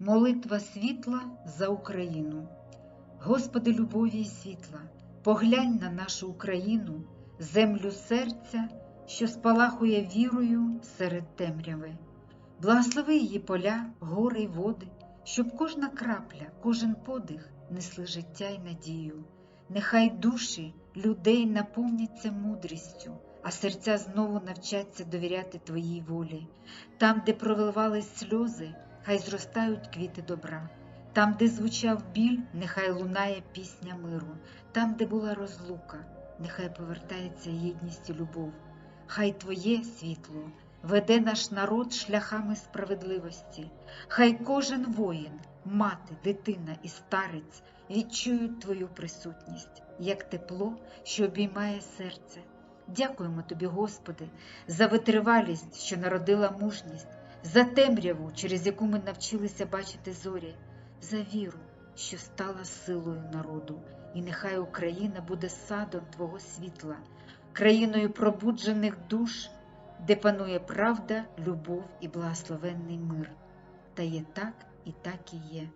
Молитва світла за Україну. Господи, любові і світла, поглянь на нашу Україну, землю серця, що спалахує вірою серед темряви. Благослови її поля, гори й води, щоб кожна крапля, кожен подих несли життя й надію. Нехай душі людей наповняться мудрістю, а серця знову навчаться довіряти Твоїй волі. Там, де проливались сльози, хай зростають квіти добра. Там, де звучав біль, нехай лунає пісня миру. Там, де була розлука, нехай повертається єдність і любов. Хай Твоє світло веде наш народ шляхами справедливості. Хай кожен воїн, мати, дитина і старець відчують Твою присутність, як тепло, що обіймає серце. Дякуємо Тобі, Господи, за витривалість, що народила мужність, за темряву, через яку ми навчилися бачити зорі, за віру, що стала силою народу, і нехай Україна буде садом Твого світла, країною пробуджених душ, де панує правда, любов і благословенний мир. Та є так і так і є.